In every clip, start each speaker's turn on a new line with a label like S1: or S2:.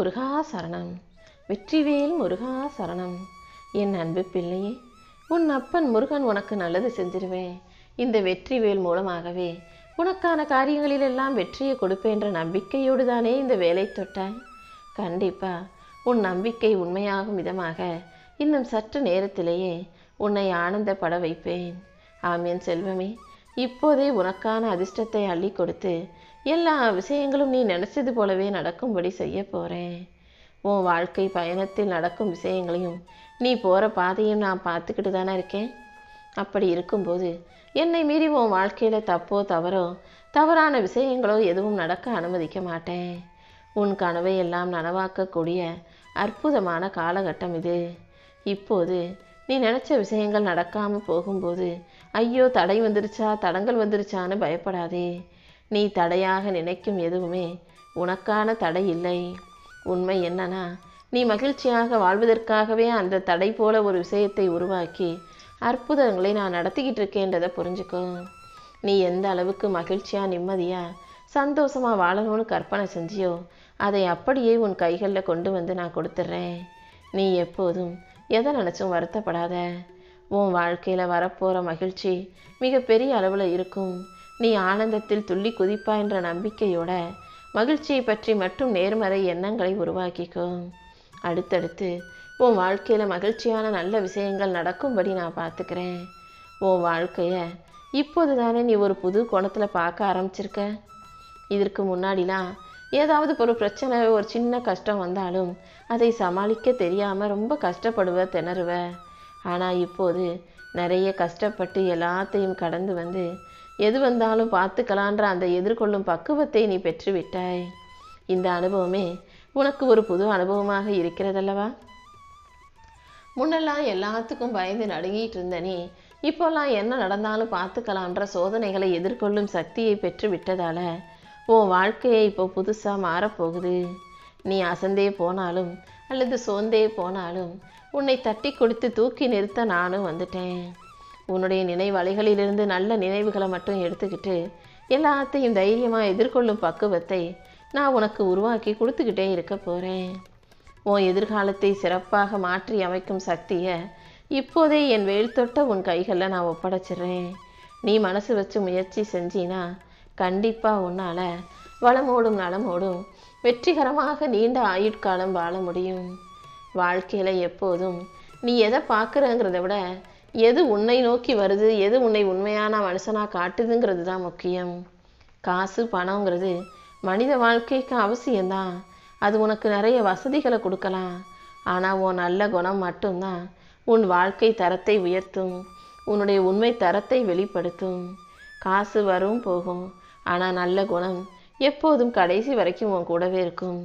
S1: முருகா சரணம் வெற்றிவேல் முருகா சரணம் என் அன்பு பிள்ளையே உன் அப்பன் முருகன் உனக்கு நல்லது செஞ்சிருவேன் இந்த வெற்றிவேல் மூலமாகவே உனக்கான காரியங்களிலெல்லாம் வெற்றியை கொடுப்பேன்ற நம்பிக்கையோடு தானே இந்த வேலை தொட்டாய். கண்டிப்பா உன் நம்பிக்கை உண்மையாகும் விதமாக இன்னும் சற்று நேரத்திலேயே உன்னை ஆனந்தப்பட வைப்பேன். ஆமேன் செல்வமே இப்போதே உனக்கான அதிர்ஷ்டத்தை அள்ளி கொடுத்து எல்லா விஷயங்களும் நீ நினைச்சது போலவே நடக்கும்படி செய்ய போகிறேன் உன் வாழ்க்கை பயணத்தில் நடக்கும் விஷயங்களையும் நீ போகிற பாதையும் நான் பார்த்துக்கிட்டு தானே இருக்கேன். அப்படி இருக்கும்போது என்னை மீறி உன் வாழ்க்கையில் தப்போ தவறோ தவறான விஷயங்களோ எதுவும் நடக்க அனுமதிக்க மாட்டேன். உன் கனவை எல்லாம் நனவாக்கக்கூடிய அற்புதமான காலகட்டம் இது. இப்போது நீ நினச்ச விஷயங்கள் நடக்காமல் போகும்போது ஐயோ தடை வந்துருச்சா தடங்கள் வந்துருச்சான்னு பயப்படாதே. நீ தடையாக நினைக்கும் எதுவுமே உனக்கான தடை இல்லை. உண்மை என்னன்னா நீ மகிழ்ச்சியாக வாழ்வதற்காகவே அந்த தடை போல ஒரு விஷயத்தை உருவாக்கி அற்புதங்களை நான் நடத்திக்கிட்டு இருக்கேன்றதை புரிஞ்சுக்கோ. நீ எந்த அளவுக்கு மகிழ்ச்சியாக நிம்மதியாக சந்தோஷமாக வாழணும்னு கற்பனை செஞ்சியோ அதை அப்படியே உன் கைகளில் கொண்டு வந்து நான் கொடுத்துட்றேன் நீ எப்போதும் எதை நினச்சும் வருத்தப்படாத. உன் வாழ்க்கையில் வரப்போகிற மகிழ்ச்சி மிகப்பெரிய அளவில் இருக்கும். நீ ஆனந்தத்தில் துள்ளி குதிப்பா என்ற நம்பிக்கையோட மகிழ்ச்சியை பற்றி மட்டும் நேர்மறை எண்ணங்களை உருவாக்கிக்கோ. அடுத்தடுத்து உன் வாழ்க்கையில் மகிழ்ச்சியான நல்ல விஷயங்கள் நடக்கும்படி நான் பார்த்துக்கிறேன் உன் வாழ்க்கையை இப்போது தானே நீ ஒரு புது கோணத்தில் பார்க்க ஆரம்பிச்சிருக்க. இதற்கு முன்னாடிலாம் ஏதாவது ஒரு பிரச்சனை ஒரு சின்ன கஷ்டம் வந்தாலும் அதை சமாளிக்க தெரியாமல் ரொம்ப கஷ்டப்படுவ திணறுவ. ஆனால் இப்போது நிறைய கஷ்டப்பட்டு எல்லாத்தையும் கடந்து வந்து எது வந்தாலும் பார்த்துக்கலான்ற அந்த எதிர்கொள்ளும் பக்குவத்தை நீ பெற்றுவிட்டாய். இந்த அனுபவமே உனக்கு ஒரு புது அனுபவமாக இருக்கிறதல்லவா? முன்னெல்லாம் எல்லாத்துக்கும் பயந்து நடுங்கிட்டு இருந்த நீ இப்போல்லாம் என்ன நடந்தாலும் பார்த்துக்கலான்ற சோதனைகளை எதிர்கொள்ளும் சக்தியை பெற்று விட்டதால உன் வாழ்க்கையை இப்போ புதுசாக மாறப்போகுது. நீ அசந்தே போனாலும் அல்லது சோர்ந்தே போனாலும் உன்னை தட்டி கொடுத்து தூக்கி நிறுத்த நானும் வந்துட்டேன். உன்னுடைய நினைவலைகளிலிருந்து நல்ல நினைவுகளை மட்டும் எடுத்துக்கிட்டு எல்லாத்தையும் தைரியமாக எதிர்கொள்ளும் பக்குவத்தை நான் உனக்கு உருவாக்கி கொடுத்துக்கிட்டே இருக்க போகிறேன் உன் எதிர்காலத்தை சிறப்பாக மாற்றி அமைக்கும் சக்தியை இப்போதே என் வேல் தொட்ட உன் கைகளில் நான் ஒப்படைச்சிடுறேன். நீ மனசு வச்சு முயற்சி செஞ்சினா கண்டிப்பாக உன்னால் வளமோடும் நலமோடும் வெற்றிகரமாக நீண்ட ஆயுட்காலம் வாழ முடியும். வாழ்க்கையில் எப்போதும் நீ எதை பார்க்குறங்கிறத விட எது உன்னை நோக்கி வருது எது உன்னை உண்மையான மனுஷனாக காட்டுதுங்கிறது தான் முக்கியம். காசு பணங்கிறது மனித வாழ்க்கைக்கு அவசியம்தான். அது உனக்கு நிறைய வசதிகளை கொடுக்கலாம். ஆனால் உன் நல்ல குணம் மட்டும்தான் உன் வாழ்க்கை தரத்தை உயர்த்தும் உன்னுடைய உண்மை தரத்தை வெளிப்படுத்தும். காசு வரும் போகும். ஆனால் நல்ல குணம் எப்போதும் கடைசி வரைக்கும் உன் கூடவே இருக்கும்.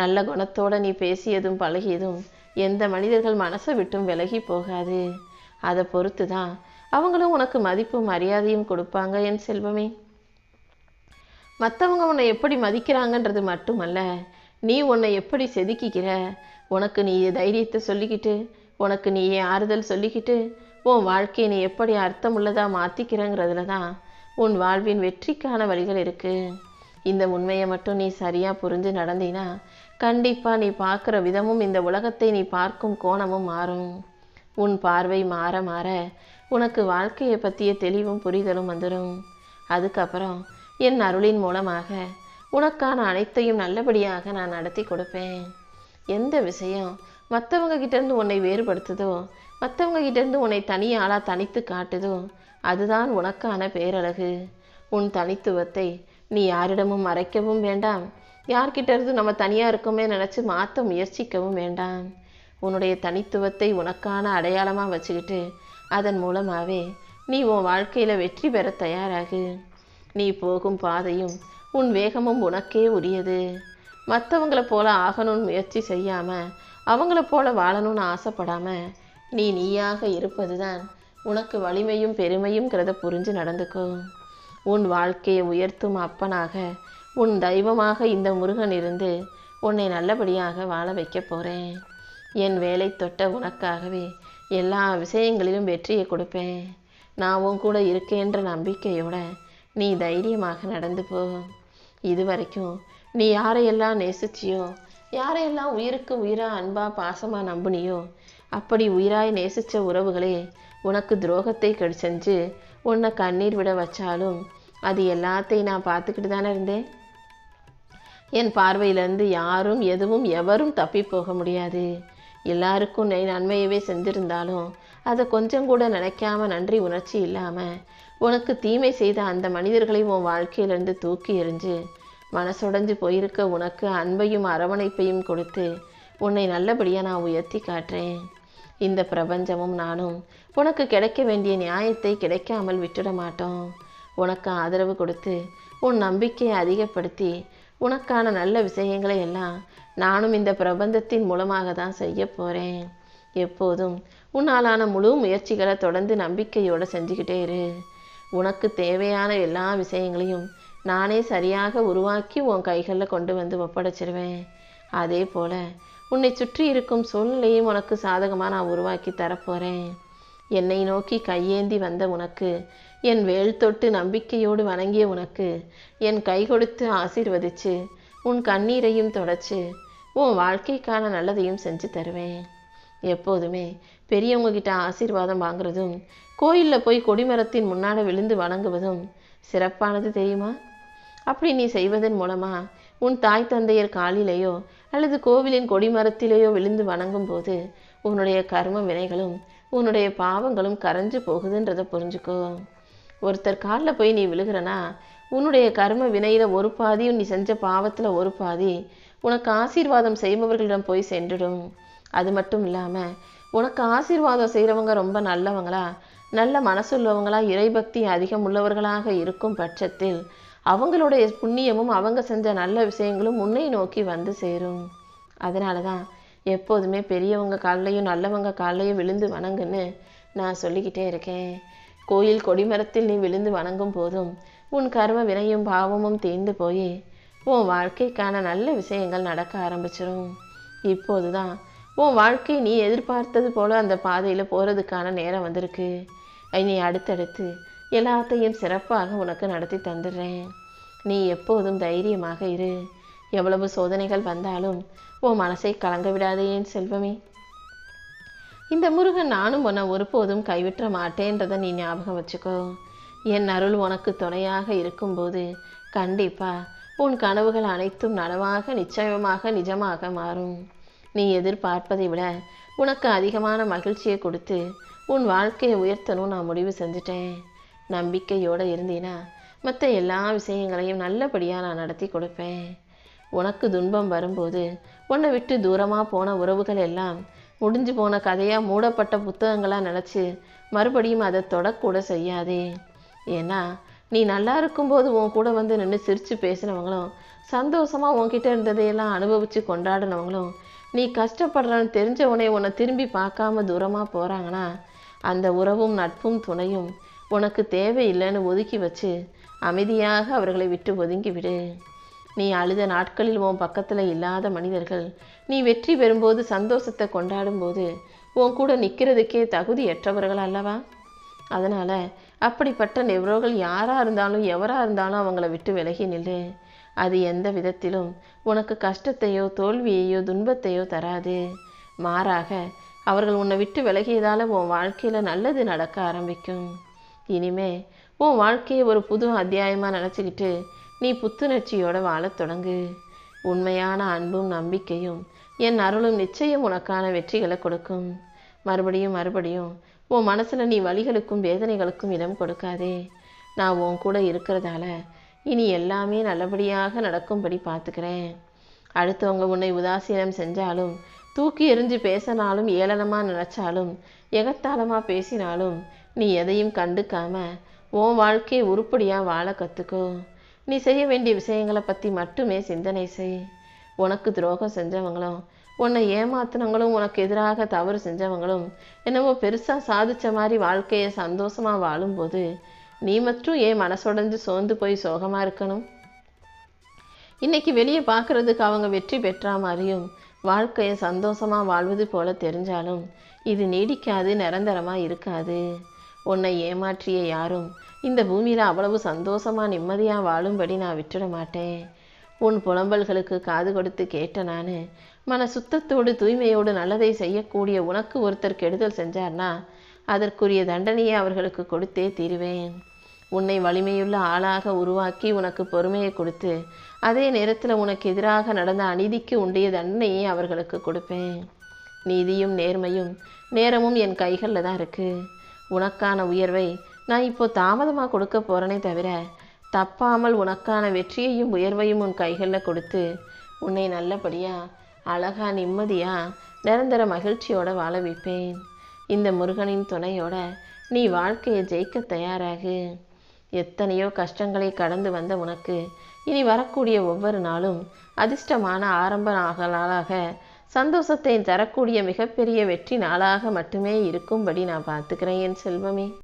S1: நல்ல குணத்தோட நீ பேசியதும் பழகியதும் எந்த மனிதர்கள் மனசை விட்டும் விலகி போகாது. அதை பொறுத்து தான் அவங்களும் உனக்கு மதிப்பும் மரியாதையும் கொடுப்பாங்க என் செல்வமே. மற்றவங்க உன்னை எப்படி மதிக்கிறாங்கன்றது மட்டுமல்ல நீ உன்னை எப்படி செதுக்கிக்கிற? உனக்கு நீ தைரியத்தை சொல்லிக்கிட்டு உனக்கு நீயே ஆறுதல் சொல்லிக்கிட்டு உன் வாழ்க்கையை நீ எப்படி அர்த்தமுள்ளதாக மாற்றிக்கிறங்கிறதுல தான் உன் வாழ்வின் வெற்றிக்கான வழிகள் இருக்கு. இந்த உண்மையை மட்டும் நீ சரியாக புரிஞ்சு நடந்தினா கண்டிப்பாக நீ பார்க்குற விதமும் இந்த உலகத்தை நீ பார்க்கும் கோணமும் மாறும். உன் பார்வை மாற மாற உனக்கு வாழ்க்கையை பற்றிய தெளிவும் புரிதலும் வந்துடும் அதுக்கப்புறம் என் அருளின் மூலமாக உனக்கான அனைத்தையும் நல்லபடியாக நான் நடத்தி கொடுப்பேன். எந்த விஷயம் மற்றவங்க கிட்டேருந்து உன்னை வேறுபடுத்துதோ மற்றவங்க கிட்டேருந்து உன்னை தனியாளாக தனித்து காட்டுதோ அதுதான் உனக்கான பேரழகு. உன் தனித்துவத்தை நீ யாரிடமும் மறைக்கவும் வேண்டாம். யார்கிட்ட இருந்து நம்ம தனியாக இருக்கோமே நினச்சி மாற்ற முயற்சிக்கவும் வேண்டாம். உன்னுடைய தனித்துவத்தை உனக்கான அடையாளமாக வச்சுக்கிட்டு அதன் மூலமாகவே நீ உன் வாழ்க்கையில் வெற்றி பெற தயாராகு. நீ போகும் பாதையும் உன் வேகமும் உனக்கே உரியது. மற்றவங்களை போல ஆகணும்னு முயற்சி செய்யாமல் அவங்கள போல வாழணும்னு ஆசைப்படாமல் நீ நீயாக இருப்பது தான் உனக்கு வலிமையும் பெருமையும்ங்கிறத புரிஞ்சு நடந்துக்கோ. உன் வாழ்க்கையை உயர்த்தும் அப்பனாக உன் தெய்வமாக இந்த முருகன் இருந்து உன்னை நல்லபடியாக வாழ வைக்க போகிறேன் என் வேலை தொட்ட உனக்காகவே எல்லா விஷயங்களிலும் வெற்றியை கொடுப்பேன். நான் உன் கூட இருக்கேன்ற நம்பிக்கையோட நீ தைரியமாக நடந்து போ. இதுவரைக்கும் நீ யாரையெல்லாம் நேசிச்சியோ யாரையெல்லாம் உயிருக்கு உயிராக அன்பாக பாசமாக நம்புனியோ அப்படி உயிராய் நேசிச்ச உறவுகளே உனக்கு துரோகத்தை செஞ்சு உன்னை கண்ணீர் விட வச்சாலும் அது எல்லாத்தையும் நான் பார்த்துக்கிட்டு தானே இருந்தேன். என் பார்வையிலேருந்து யாரும் எதுவும் எவரும் தப்பி போக முடியாது. எல்லாருக்கும் நீ நன்மையவே செஞ்சிருந்தாலும் அதை கொஞ்சம் கூட நினைக்காம நன்றி உணர்ச்சி இல்லாமல் உனக்கு தீமை செய்த அந்த மனிதர்களை உன் வாழ்க்கையிலிருந்து தூக்கி எறிஞ்சு மனசுடைஞ்சு போயிருக்க உனக்கு அன்பையும் அரவணைப்பையும் கொடுத்து உன்னை நல்லபடியாக நான் உயர்த்தி காட்டுறேன். இந்த பிரபஞ்சமும் நானும். உனக்கு கிடைக்க வேண்டிய நியாயத்தை கிடைக்காமல் விட்டுட மாட்டோம். உனக்கு ஆதரவு கொடுத்து உன் நம்பிக்கையை அதிகப்படுத்தி உனக்கான நல்ல விஷயங்களை எல்லாம் நானும் இந்த பிரபந்தத்தின் மூலமாக தான் செய்ய போகிறேன் எப்போதும் உன்னாலான முழு முயற்சிகளை தொடர்ந்து நம்பிக்கையோடு செஞ்சுக்கிட்டே இரு. உனக்கு தேவையான எல்லா விஷயங்களையும் நானே சரியாக உருவாக்கி உன் கைகளில் கொண்டு வந்து ஒப்படைச்சிருவேன். அதே போல் உன்னை சுற்றி இருக்கும் சூழ்நிலையும் உனக்கு சாதகமாக நான் உருவாக்கி தரப்போகிறேன் என்னை நோக்கி கையேந்தி வந்த உனக்கு என் வேல் தொட்டு நம்பிக்கையோடு வணங்கிய உனக்கு என் கை கொடுத்து ஆசீர்வதிச்சு உன் கண்ணீரையும் தொடச்சு உன் வாழ்க்கைக்கான நல்லதையும் செஞ்சு தருவேன். எப்போதுமே பெரியவங்க கிட்ட ஆசீர்வாதம் வாங்குறதும் கோயிலில் போய் கொடிமரத்தின் முன்னாடி விழுந்து வணங்குவதும் சிறப்பானது தெரியுமா? அப்படி நீ செய்வதன் மூலமாக உன் தாய் தந்தையர் காலிலேயோ அல்லது கோவிலின் கொடிமரத்திலேயோ விழுந்து வணங்கும் போது உன்னுடைய கர்ம வினைகளும் உன்னுடைய பாவங்களும் கரைஞ்சு போகுதுன்றதை புரிஞ்சுக்கோ. ஒருத்தர் காலில் போய் நீ விழுகிறனா உன்னுடைய கர்ம வினையில ஒரு பாதியும் நீ செஞ்ச பாவத்தில் ஒரு பாதி உனக்கு ஆசீர்வாதம் செய்பவர்களிடம் போய் சென்றுடும். அது மட்டும் இல்லாமல் உனக்கு ஆசீர்வாதம் செய்கிறவங்க ரொம்ப நல்லவங்களா நல்ல மனசுள்ளவங்களா இறைபக்தி அதிகம் உள்ளவர்களாக இருக்கும் பட்சத்தில் அவங்களுடைய புண்ணியமும் அவங்க செஞ்ச நல்ல விஷயங்களும் உன்னை நோக்கி வந்து சேரும். அதனால தான் எப்போதுமே பெரியவங்க கால்லையும் நல்லவங்க கால்லையும் விழுந்து வணங்குன்னு நான் சொல்லிக்கிட்டே இருக்கேன். கோயில் கொடிமரத்தில் நீ விழுந்து வணங்கும் போதும் உன் கர்ம வினையும் பாவமும் தீர்ந்து போய் உன் வாழ்க்கைக்கான நல்ல விஷயங்கள் நடக்க ஆரம்பிச்சிடும் இப்போது தான் உன் வாழ்க்கை நீ எதிர்பார்த்தது போல அந்த பாதையில் போகிறதுக்கான நேரம் வந்திருக்கு. இனி அடுத்தடுத்து எல்லாத்தையும் சிறப்பாக உனக்கு நடத்தி தந்துடுறேன். நீ எப்போதும் தைரியமாக இரு. எவ்வளவு சோதனைகள் வந்தாலும் உன் மனசை கலங்க விடாதே என் செல்வமே. இந்த முருகன் நானும் உன்னை ஒருபோதும் கைவிட்ட மாட்டேன்றதை நீ ஞாபகம் வச்சுக்கோ. என் அருள் உனக்கு துணையாக இருக்கும்போது கண்டிப்பா உன் கனவுகள் அனைத்தும் நனவாக நிச்சயமாக நிஜமாக மாறும். நீ எதிர்பார்ப்பதை விட உனக்கு அதிகமான மகிழ்ச்சியை கொடுத்து உன் வாழ்க்கையை உயர்த்தணும் நான் முடிவு செஞ்சுட்டேன். நம்பிக்கையோடு இருந்தீனா மற்ற எல்லா விஷயங்களையும் நல்லபடியாக நான் நடத்தி கொடுப்பேன். உனக்கு துன்பம் வரும்போது உன்னை விட்டு தூரமாக போன உறவுகள் எல்லாம் முடிஞ்சு போன கதையாக மூடப்பட்ட புத்தகங்களாக நினச்சி மறுபடியும் அதை தொடக்கூட செய்யாதே. ஏன்னா நீ நல்லா இருக்கும்போது உன் கூட வந்து நின்று சிரித்து பேசினவங்களும் சந்தோஷமாக உன்கிட்ட இருந்ததையெல்லாம் அனுபவித்து கொண்டாடினவங்களும் நீ கஷ்டப்படுறன்னு தெரிஞ்சவனே உன்னை திரும்பி பார்க்காம தூரமாக போகிறாங்கன்னா அந்த உறவும் நட்பும் துணையும் உனக்கு தேவையில்லைன்னு ஒதுக்கி வச்சு அமைதியாக அவர்களை விட்டு ஒதுங்கி விடு நீ அழுத நாட்களில் உன் பக்கத்தில் இல்லாத மனிதர்கள் நீ வெற்றி பெறும்போது சந்தோஷத்தை கொண்டாடும்போது உன் கூட நிற்கிறதுக்கே தகுதியற்றவர்கள் அல்லவா? அதனால் அப்படிப்பட்ட நெவரோகள் யாராக இருந்தாலும் எவராக இருந்தாலும் அவங்கள விட்டு விலகி நில்லு. அது எந்த விதத்திலும் உனக்கு கஷ்டத்தையோ தோல்வியையோ துன்பத்தையோ தராது. மாறாக அவர்கள் உன்னை விட்டு விலகியதால் உன் வாழ்க்கையில் நல்லது நடக்க ஆரம்பிக்கும். இனிமே உன் வாழ்க்கையை ஒரு புது அத்தியாயமாக நினச்சிக்கிட்டு நீ புத்துணர்ச்சியோட வாழத் தொடங்கு. உண்மையான அன்பும் நம்பிக்கையும் என் அருளும் நிச்சயம் உனக்கான வெற்றிகளை கொடுக்கும். மறுபடியும் மறுபடியும் உன் மனசில் நீ வலிகளுக்கும் வேதனைகளுக்கும் இடம் கொடுக்காதே. நான் உன் கூட இருக்கிறதால இனி எல்லாமே நல்லபடியாக நடக்கும்படி பார்த்துக்கிறேன். அடுத்தவங்க உன்னை உதாசீனம் செஞ்சாலும் தூக்கி எறிஞ்சு பேசினாலும் ஏளனமாக நினச்சாலும் எகத்தாளமாக பேசினாலும் நீ எதையும் கண்டுக்காம உன் வாழ்க்கையை உருப்படியாக வாழ கற்றுக்கோ நீ செய்ய வேண்டிய விஷயங்களை பற்றி மட்டுமே சிந்தனை செய். உனக்கு துரோகம் செஞ்சவங்களும் உன்னை ஏமாத்தினவங்களும் உனக்கு எதிராக தவறு செஞ்சவங்களும் என்னவோ பெருசாக சாதித்த மாதிரி வாழ்க்கையை சந்தோஷமாக வாழும்போது நீ மட்டும் ஏன் மனசுடைஞ்சு சோர்ந்து போய் சோகமாக இருக்கணும்? இன்னைக்கு வெளியே பார்க்கறதுக்கு அவங்க வெற்றி பெற்றா மாதிரியும் வாழ்க்கையை சந்தோஷமாக வாழ்வது போல தெரிஞ்சாலும் இது நீடிக்காது நிரந்தரமாக இருக்காது. உன்னை ஏமாற்றிய யாரும் இந்த பூமியில் அவ்வளவு சந்தோஷமாக நிம்மதியாக வாழும்படி நான் விட்டுட மாட்டேன். உன் புலம்பல்களுக்கு காது கொடுத்து கேட்ட நான் மன சுத்தத்தோடு தூய்மையோடு நல்லதை செய்யக்கூடிய உனக்கு ஒருத்தர் கெடுதல் செஞ்சார்னா அதற்குரிய தண்டனையை அவர்களுக்கு கொடுத்தே தீருவேன். உன்னை வலிமையுள்ள ஆளாக உருவாக்கி உனக்கு பொறுமையை கொடுத்து அதே நேரத்தில் உனக்கு எதிராக நடந்த அநீதிக்கு உண்டிய தண்டனையை அவர்களுக்கு கொடுப்பேன். நீதியும் நேர்மையும் நேரமும் என் கைகளில் தான் இருக்குது உனக்கான உயர்வை நான் இப்போ தாமதமாக கொடுக்க போகிறேனே தவிர தப்பாமல் உனக்கான வெற்றியையும் உயர்வையும் உன் கைகளில் கொடுத்து உன்னை நல்லபடியாக அழகா நிம்மதியாக நிரந்தர மகிழ்ச்சியோடு வாழ வைப்பேன். இந்த முருகனின் துணையோட நீ வாழ்க்கையை ஜெயிக்க தயாராகு. எத்தனையோ கஷ்டங்களை கடந்து வந்த உனக்கு இனி வரக்கூடிய ஒவ்வொரு நாளும் அதிர்ஷ்டமான ஆரம்ப நாளாக சந்தோஷத்தை தரக்கூடிய மிகப்பெரிய வெற்றி நாளாக மட்டுமே இருக்கும்படி நான் பார்த்துக்கிறேன் என் செல்வமே.